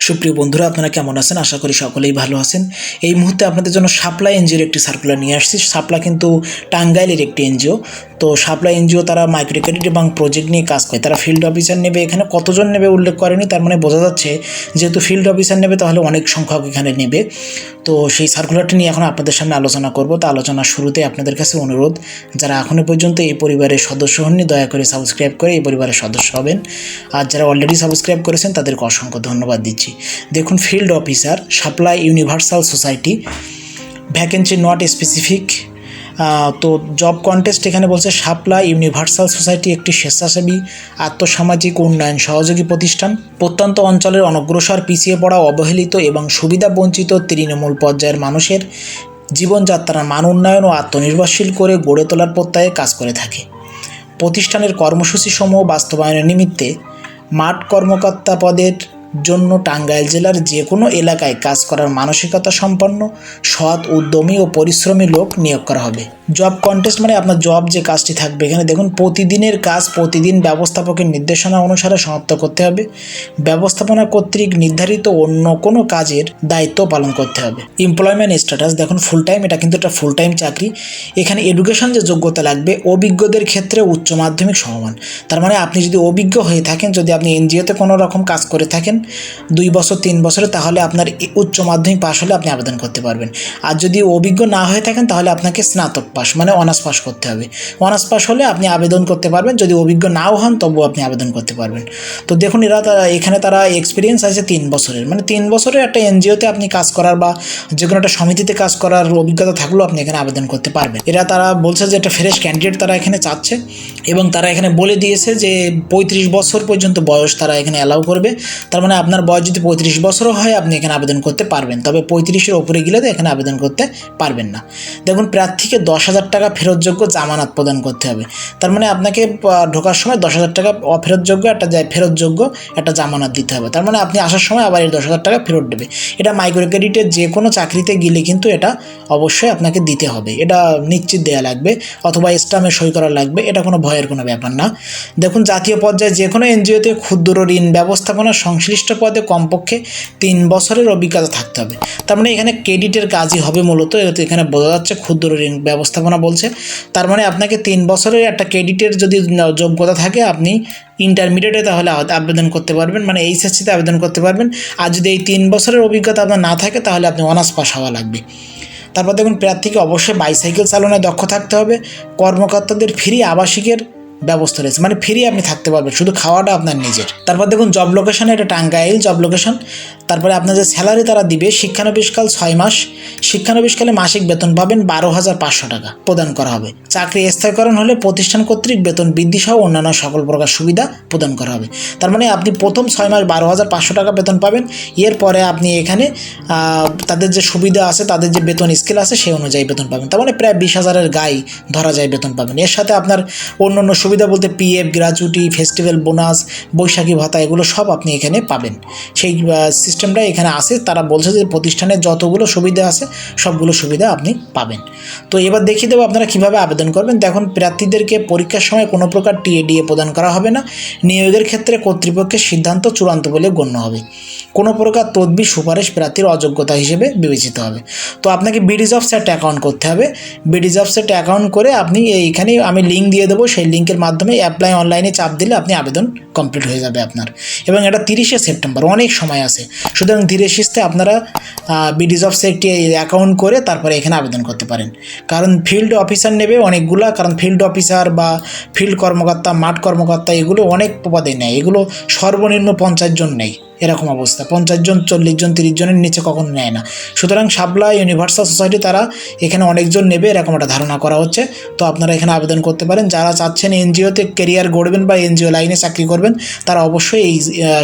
সুপ্রিয় বন্ধুরা, আপনারা কেমন আছেন? আশা করি সকলেই ভালো আছেন। এই মুহূর্তে আপনাদের জন্য সাপ্লাই এনজিওর একটি সার্কুলার নিয়ে আসছি। সাপ্লা কিন্তু টাঙ্গাইলের একটি এনজিও তো সাপ্লাই এনজিও তারা মাইক্রো ক্রেডিট এবং প্রজেক্ট নিয়ে কাজ করে। তারা ফিল্ড অফিসার নেবে। এখানে কতজন নেবে উল্লেখ করেনি। তার মানে বোঝা যাচ্ছে, যেহেতু ফিল্ড অফিসার নেবে, তাহলে অনেক সংখ্যক এখানে নেবে। তো সেই সার্কুলারটি নিয়ে এখন আপনাদের সামনে আলোচনা করব। তো আলোচনার শুরুতে আপনাদের কাছে অনুরোধ, যারা এখনও পর্যন্ত এই পরিবারের সদস্য হননি, দয়া করে সাবস্ক্রাইব করে এই পরিবারের সদস্য হবেন। আর যারা অলরেডি সাবস্ক্রাইব করেছেন, তাদেরকে অসংখ্য ধন্যবাদ দিচ্ছি। দেখুন field officer supply universal society vacancy not specific তো জব কন্টেস্ট এখানে বলছে সাপ্লাই ইউনিভার্সাল সোসাইটি একটি স্বেচ্ছাসেবী, আত্মসামাজিক উন্নয়ন সহযোগী প্রতিষ্ঠান। প্রত্যন্ত অঞ্চলের অনগ্রসর পিছিয়ে পড়া, অবহেলিত এবং সুবিধা বঞ্চিত তৃণমূল পর্যায়ের মানুষের জীবনযাত্রার মান উন্নয়ন ও আত্মনির্ভরশীল করে গড়ে তোলার প্রত্যয়ে কাজ করে থাকে। প্রতিষ্ঠানের কর্মসূচিসমূহ বাস্তবায়নের নিমিত্তে মাঠ কর্মকর্তা পদের জন্য টাঙ্গাইল জেলার যে কোনো এলাকায় কাজ করার মানসিকতা সম্পন্ন, সৎ, উদ্যমী ও পরিশ্রমী লোক নিয়োগ করা হবে। জব কন্টেস্ট মানে আপনার জব যে কাজটি থাকবে। এখানে দেখুন, প্রতিদিনের কাজ, প্রতিদিন ব্যবস্থাপকের নির্দেশনা অনুসারে সমাপ্ত করতে হবে। ব্যবস্থাপনা কর্তৃক নির্ধারিত অন্য কোনো কাজের দায়িত্ব পালন করতে হবে। এমপ্লয়মেন্ট স্ট্যাটাস দেখুন ফুল টাইম এটা কিন্তু একটা ফুল টাইম চাকরি। এখানে এডুকেশন যে যোগ্যতা লাগবে, অভিজ্ঞদের ক্ষেত্রে উচ্চ মাধ্যমিক সমমান। তার মানে আপনি যদি অভিজ্ঞ হয়ে থাকেন, যদি আপনি এনজিওতে কোনো রকম কাজ করে থাকেন দুই বছর, তিন বছরে, তাহলে আপনার উচ্চ মাধ্যমিক পাশ হলে আপনি আবেদন করতে পারবেন। আর যদি অভিজ্ঞ না হয়ে থাকেন, তাহলে আপনাকে স্নাতক পাস মানে অনার্স পাস করতে হবে। অনার্স পাস হলে আপনি আবেদন করতে পারবেন, যদি অভিজ্ঞ নাও হন, তবুও আপনি আবেদন করতে পারবেন। তো দেখুন, এরা তারা, এখানে তারা এক্সপিরিয়েন্স আছে তিন বছরের। মানে তিন বছরের একটা এনজিওতে আপনি কাজ করার বা যে কোনো একটা সমিতিতে কাজ করার অভিজ্ঞতা থাকলেও আপনি এখানে আবেদন করতে পারবেন। এরা তারা বলছে যে একটা ফ্রেশ ক্যান্ডিডেট তারা এখানে চাচ্ছে এবং তারা এখানে বলে দিয়েছে যে পঁয়ত্রিশ বছর পর্যন্ত বয়স তারা এখানে অ্যালাউ করবে। তার মানে আপনার বয়স যদি পঁয়ত্রিশ বছরও হয়, আপনি এখানে আবেদন করতে পারবেন। তবে পঁয়ত্রিশের ওপরে গেলে তো এখানে আবেদন করতে পারবেন না। দেখুন, প্রার্থীকে দশ হাজার টাকা ফেরতযোগ্য জামানত প্রদান করতে হবে। তার মানে আপনাকে ঢোকার সময় দশ হাজার টাকা অফেরতযোগ্য একটা ফেরতযোগ্য একটা জামানত দিতে হবে। তার মানে আপনি আসার সময় আবার এই দশ হাজার টাকা ফেরত দেবে। এটা মাইক্রো ক্রেডিটের যে কোনো চাকরিতে গেলে কিন্তু এটা অবশ্যই আপনাকে দিতে হবে। এটা নিশ্চিত দেওয়া লাগবে, অথবা স্টামে সই করা লাগবে, এটা কোনো ভয়ের কোনো ব্যাপার না। দেখুন, জাতীয় পর্যায়ে যে কোনো এনজিওতে ক্ষুদ্র ঋণ, ব্যবস্থাপনা, সংশ্লিষ্ট পদে কমপক্ষে তিন বছরের অভিজ্ঞতা থাকতে হবে। তার মানে এখানে ক্রেডিটের কাজই হবে মূলত এখানে বোঝা যাচ্ছে, ক্ষুদ্র ঋণ ব্যবস্থাপনা বলছে। তার মানে আপনাকে তিন বছরের একটা ক্রেডিটের যদি যোগ্যতা থাকে, আপনি ইন্টারমিডিয়েটে তাহলে আবেদন করতে পারবেন মানে এইচএসসিতে আবেদন করতে পারবেন। আর যদি এই তিন বছরের অভিজ্ঞতা আপনার না থাকে, তাহলে আপনি অনার্স পাস হওয়া লাগবে। তারপর দেখুন, প্রার্থীকে অবশ্যই বাইসাইকেল চালনায় দক্ষ থাকতে হবে। কর্মকর্তাদের ফ্রি আবাসিকের ব্যবস্থা রয়েছে। মানে ফ্রি আপনি থাকতে পারবেন, শুধু খাওয়াটা আপনার নিজের। তারপর দেখুন জব লোকেশন এটা টাঙ্গাইল জব লোকেশন তারপরে আপনার যে স্যালারি তারা দিবে শিক্ষানবিশকাল ছয় মাস। শিক্ষানবিশকালে মাসিক বেতন পাবেন বারো হাজার পাঁচশো টাকা প্রদান করা হবে। চাকরি স্থায়ীকরণ হলে প্রতিষ্ঠান কর্তৃক বেতন বৃদ্ধি সহ অন্যান্য সকল প্রকার সুবিধা প্রদান করা হবে। তার মানে আপনি প্রথম ছয় মাস বারো হাজার পাঁচশো টাকা বেতন পাবেন। এরপরে আপনি এখানে তাদের যে সুবিধা আছে, তাদের যে বেতন স্কেল আছে, সেই অনুযায়ী বেতন পাবেন। তার মানে প্রায় বিশ হাজারের গায়ে ধরা যায় বেতন পাবেন। এর সাথে আপনার অন্য অন্য সুবিধা বলতে পিএফ গ্র্যাচুইটি ফেস্টিভ্যাল বোনাস বৈশাখী ভাতা, এগুলো সব আপনি এখানে পাবেন। সেই সিস্টেমটা এখানে আছে। তারা বলছে যে প্রতিষ্ঠানের যতগুলো সুবিধা আছে, সবগুলো সুবিধা আপনি পাবেন। তো এবার দেখিয়ে দেবো আপনারা কীভাবে আবেদন করবেন। দেখুন, প্রার্থীদেরকে পরীক্ষার সময় কোনো প্রকার টিএডিএ প্রদান করা হবে না। নিয়োগের ক্ষেত্রে কর্তৃপক্ষের সিদ্ধান্ত চূড়ান্ত বলে গণ্য হবে। কোনো প্রকার তদবির সুপারিশ প্রার্থীর অযোগ্যতা হিসেবে বিবেচিত হবে। তো আপনাকে বিডিজ অফ সেট অ্যাকাউন্ট করতে হবে। বিডিজ অফ সেট অ্যাকাউন্ট করে আপনি এইখানে আমি লিঙ্ক দিয়ে দেবো। সেই লিঙ্কের মাধ্যমে অ্যাপ্লাই অনলাইনে চাপ দিলে আপনি আবেদন কমপ্লিট হয়ে যাবে আপনার। এবং এটা তিরিশে সেপ্টেম্বর, অনেক সময় আছে। সুতরাং ধীরে সুস্থে আপনারা বিডিজ অফ সেফটি অ্যাকাউন্ট করে তারপরে এখানে আবেদন করতে পারেন। কারণ ফিল্ড অফিসার নেবে অনেকগুলা, কারণ ফিল্ড অফিসার বা ফিল্ড কর্মকর্তা, মাঠ কর্মকর্তা এগুলো অনেক পদে নেয়। এগুলো সর্বনিম্ন পঞ্চাশ জন নেই এরকম অবস্থা। পঞ্চাশ জন, চল্লিশ জন, তিরিশ জনের নিচে কখনো নেয় না। সুতরাং সাবলা ইউনিভার্সাল সোসাইটি তারা এখানে অনেকজন নেবে, এরকম একটা ধারণা করা হচ্ছে। তো আপনারা এখানে আবেদন করতে পারেন। যারা চাচ্ছেন এনজিওতে কেরিয়ার গড়বেন বা এনজিও লাইনে চাকরি করবেন, তারা অবশ্যই এই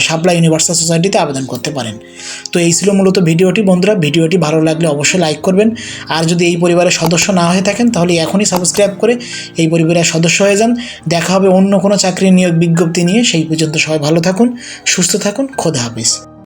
সাবলা ইউনিভার্সাল সোসাইটিতে আবেদন করতে পারেন। তো এই ছিল মূলত ভিডিওটি বন্ধুরা। ভিডিওটি ভালো লাগলে অবশ্যই লাইক করবেন। আর যদি এই পরিবারের সদস্য না হয়ে থাকেন, তাহলে এখনই সাবস্ক্রাইব করে এই পরিবারের সদস্য হয়ে যান। দেখা হবে অন্য কোনো চাকরি নিয়োগ বিজ্ঞপ্তি নিয়ে। সেই পর্যন্ত সবাই ভালো থাকুন, সুস্থ থাকুন। খোদা vulneráveis